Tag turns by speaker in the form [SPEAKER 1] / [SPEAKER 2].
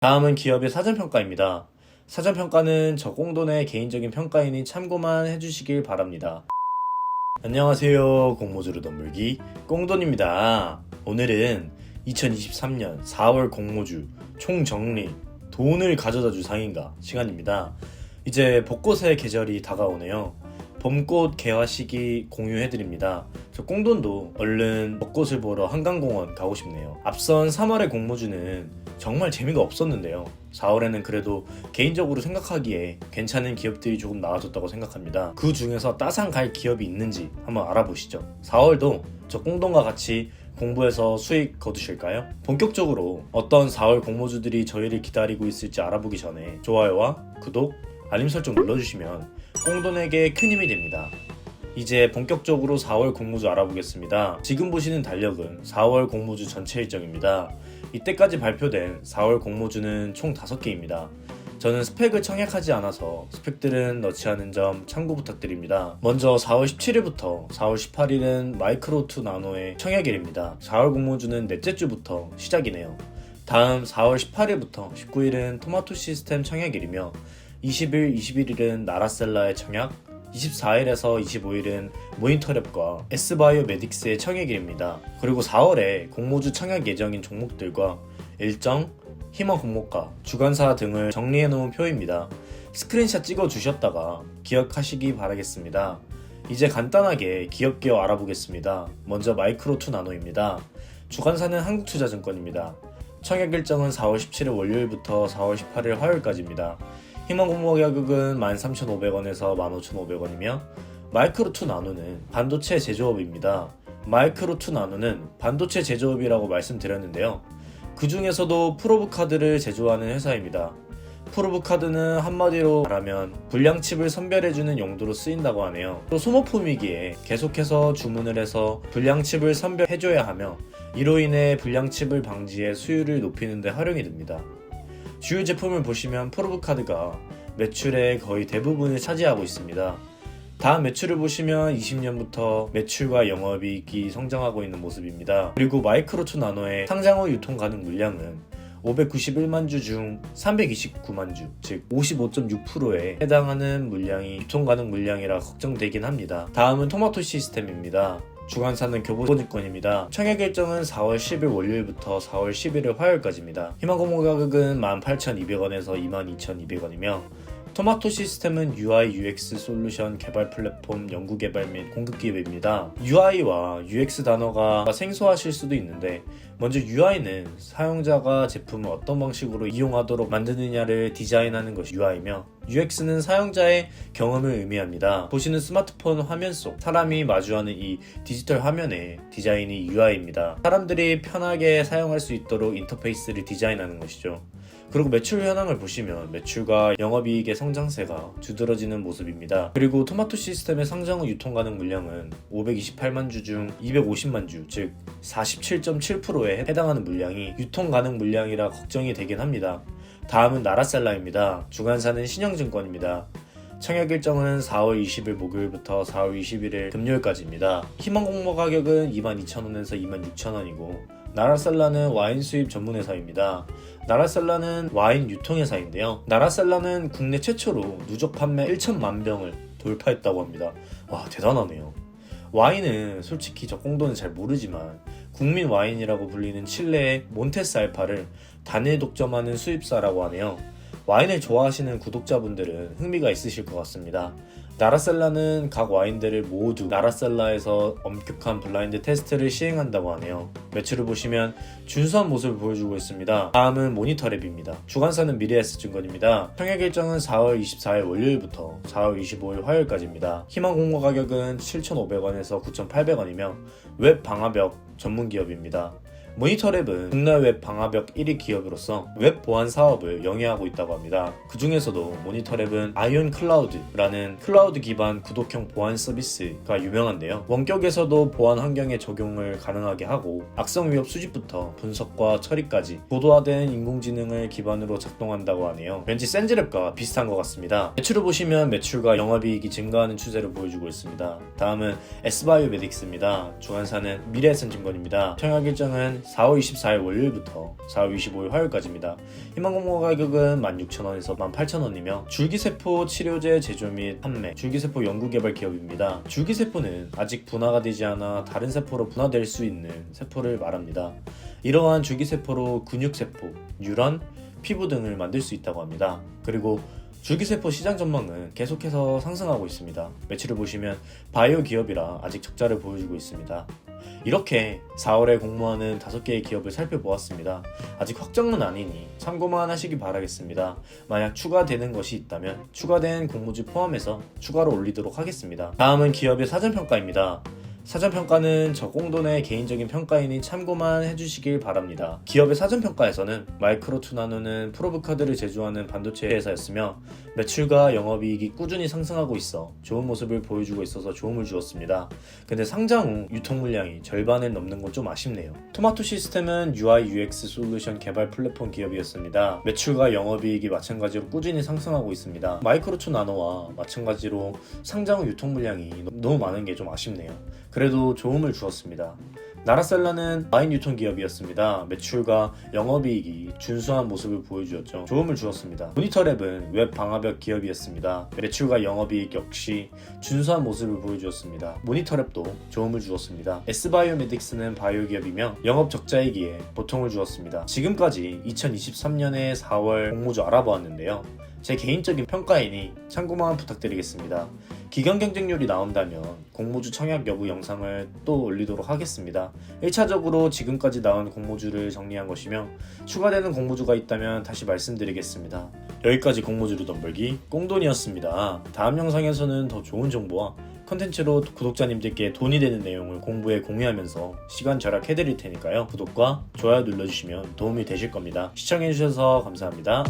[SPEAKER 1] 다음은 기업의 사전평가입니다. 사전평가는 저 공돈의 개인적인 평가이니 참고만 해주시길 바랍니다. 안녕하세요. 공모주로 덤물기 꽁돈입니다. 오늘은 2023년 4월 공모주 총정리 돈을 가져다 줄 상인가 시간입니다. 이제 벚꽃의 계절이 다가오네요. 봄꽃 개화 시기 공유해드립니다. 저 꽁돈도 얼른 벚꽃을 보러 한강공원 가고 싶네요. 앞선 3월의 공모주는 정말 재미가 없었는데요. 4월에는 그래도 개인적으로 생각하기에 괜찮은 기업들이 조금 나와줬다고 생각합니다. 그 중에서 따상 갈 기업이 있는지 한번 알아보시죠. 4월도 저 꽁돈과 같이 공부해서 수익 거두실까요? 본격적으로 어떤 4월 공모주들이 저희를 기다리고 있을지 알아보기 전에 좋아요와 구독, 알림 설정 눌러주시면 꽁돈에게 큰 힘이 됩니다. 이제 본격적으로 4월 공모주 알아보겠습니다. 지금 보시는 달력은 4월 공모주 전체 일정입니다. 이때까지 발표된 4월 공모주는 총 5개입니다. 저는 스펙을 청약하지 않아서 스펙들은 넣지 않은 점 참고 부탁드립니다. 먼저 4월 17일부터 4월 18일은 마이크로2 나노의 청약일입니다. 4월 공모주는 넷째 주부터 시작이네요. 다음 4월 18일부터 19일은 토마토 시스템 청약일이며 20일, 21일은 나라셀라의 청약, 24일에서 25일은 모니터랩과 S바이오 메딕스의 청약일입니다. 그리고 4월에 공모주 청약 예정인 종목들과 일정, 희망 공모가, 주간사 등을 정리해 놓은 표입니다. 스크린샷 찍어 주셨다가 기억하시기 바라겠습니다. 이제 간단하게 기업 기업 알아보겠습니다. 먼저 마이크로2 나노입니다. 주간사는 한국투자증권입니다. 청약 일정은 4월 17일 월요일부터 4월 18일 화요일까지입니다. 희망 공모 가격은 13,500원에서 15,500원이며 마이크로 2 나노는 반도체 제조업입니다. 마이크로 2 나노는 반도체 제조업이라고 말씀드렸는데요. 그 중에서도 프로브 카드를 제조하는 회사입니다. 프로브 카드는 한마디로 말하면 불량칩을 선별해주는 용도로 쓰인다고 하네요. 또 소모품이기에 계속해서 주문을 해서 불량칩을 선별해줘야 하며 이로 인해 불량칩을 방지해 수율을 높이는 데 활용이 됩니다. 주요 제품을 보시면 프로브 카드가 매출의 거의 대부분을 차지하고 있습니다. 다음 매출을 보시면 20년부터 매출과 영업이익이 성장하고 있는 모습입니다. 그리고 마이크로2 나노의 상장 후 유통 가능 물량은 591만 주 중 329만 주, 즉 55.6%에 해당하는 물량이 유통 가능 물량이라 걱정되긴 합니다. 다음은 토마토 시스템입니다. 주간사는 교보증권입니다. 청약 일정은 4월 10일 월요일부터 4월 11일 화요일까지입니다. 희망공모 가격은 18,200원에서 22,200원이며 토마토 시스템은 UI UX 솔루션 개발 플랫폼 연구 개발 및 공급 기업입니다. UI와 UX 단어가 생소하실 수도 있는데 먼저 UI는 사용자가 제품을 어떤 방식으로 이용하도록 만드느냐를 디자인하는 것이 UI며 UX는 사용자의 경험을 의미합니다. 보시는 스마트폰 화면 속 사람이 마주하는 이 디지털 화면의 디자인이 UI입니다. 사람들이 편하게 사용할 수 있도록 인터페이스를 디자인하는 것이죠. 그리고 매출 현황을 보시면 매출과 영업이익의 성장세가 두드러지는 모습입니다. 그리고 토마토 시스템의 상장 후 유통 가능 물량은 528만 주 중 250만 주, 즉 47.7%에 해당하는 물량이 유통 가능 물량이라 걱정이 되긴 합니다. 다음은 나라셀라입니다. 주간사는 신영증권입니다. 청약 일정은 4월 20일 목요일부터 4월 21일 금요일까지입니다. 희망 공모 가격은 22,000원에서 26,000원이고 나라셀라는 와인 수입 전문 회사입니다. 나라셀라는 와인 유통 회사인데요. 나라셀라는 국내 최초로 누적 판매 1천만 병을 돌파했다고 합니다. 와 대단하네요. 와인은 솔직히 저 공도는 잘 모르지만 국민 와인이라고 불리는 칠레의 몬테스 알파를 단일 독점하는 수입사라고 하네요. 와인을 좋아하시는 구독자분들은 흥미가 있으실 것 같습니다. 나라셀라는 각 와인들을 모두 나라셀라에서 엄격한 블라인드 테스트를 시행한다고 하네요. 매출을 보시면 준수한 모습을 보여주고 있습니다. 다음은 모니터랩입니다. 주간사는 미래에스 증권입니다. 청약 일정은 4월 24일 월요일부터 4월 25일 화요일까지입니다. 희망 공모 가격은 7,500원에서 9,800원이며 웹 방화벽 전문 기업입니다. 모니터랩은 국내 웹 방화벽 1위 기업으로서 웹 보안 사업을 영위하고 있다고 합니다. 그 중에서도 모니터랩은 아이온 클라우드라는 클라우드 기반 구독형 보안 서비스가 유명한데요. 원격에서도 보안 환경에 적용을 가능하게 하고 악성 위협 수집부터 분석과 처리까지 고도화된 인공지능을 기반으로 작동한다고 하네요. 왠지 센즈랩과 비슷한 것 같습니다. 매출을 보시면 매출과 영업이익이 증가하는 추세를 보여주고 있습니다. 다음은 S바이오 메딕스입니다. 주간사는 미래에센증권입니다. 청약 일정은 시간은 4월 24일 월요일부터 4월 25일 화요일까지입니다. 희망 공모 가격은 16,000원에서 18,000원이며 줄기세포 치료제 제조 및 판매, 줄기세포 연구개발 기업입니다. 줄기세포는 아직 분화가 되지 않아 다른 세포로 분화될 수 있는 세포를 말합니다. 이러한 줄기세포로 근육세포, 뉴런, 피부 등을 만들 수 있다고 합니다. 그리고 줄기세포 시장 전망은 계속해서 상승하고 있습니다. 매출을 보시면 바이오 기업이라 아직 적자를 보여주고 있습니다. 이렇게 4월에 공모하는 5개의 기업을 살펴보았습니다. 아직 확정은 아니니 참고만 하시기 바라겠습니다. 만약 추가되는 것이 있다면 추가된 공모주 포함해서 추가로 올리도록 하겠습니다. 다음은 기업의 사전평가입니다. 사전평가는 저공돈의 개인적인 평가이니 참고만 해주시길 바랍니다. 기업의 사전평가에서는 마이크로 투 나노는 프로브 카드를 제조하는 반도체 회사였으며 매출과 영업이익이 꾸준히 상승하고 있어 좋은 모습을 보여주고 있어서 좋음을 주었습니다. 근데 상장 후 유통 물량이 절반을 넘는 건 좀 아쉽네요. 토마토 시스템은 UI UX 솔루션 개발 플랫폼 기업이었습니다. 매출과 영업이익이 마찬가지로 꾸준히 상승하고 있습니다. 마이크로투 나노와 마찬가지로 상장 후 유통 물량이 너무 많은 게 좀 아쉽네요. 그래도 좋음을 주었습니다. 나라셀라는 와인 유통 기업이었습니다. 매출과 영업이익이 준수한 모습을 보여주었죠. 좋음을 주었습니다. 모니터랩은 웹 방화벽 기업이었습니다. 매출과 영업이익 역시 준수한 모습을 보여주었습니다. 모니터랩도 좋음을 주었습니다. S바이오메딕스는 바이오 기업이며 영업 적자이기에 보통을 주었습니다. 지금까지 2023년의 4월 공모주 알아보았는데요. 제 개인적인 평가이니 참고만 부탁드리겠습니다. 기간 경쟁률이 나온다면 공모주 청약 여부 영상을 또 올리도록 하겠습니다. 1차적으로 지금까지 나온 공모주를 정리한 것이며 추가되는 공모주가 있다면 다시 말씀드리겠습니다. 여기까지 공모주로 덤벌기 꽁돈이었습니다. 다음 영상에서는 더 좋은 정보와 컨텐츠로 구독자님들께 돈이 되는 내용을 공부에 공유하면서 시간 절약해드릴 테니까요. 구독과 좋아요 눌러주시면 도움이 되실 겁니다. 시청해주셔서 감사합니다.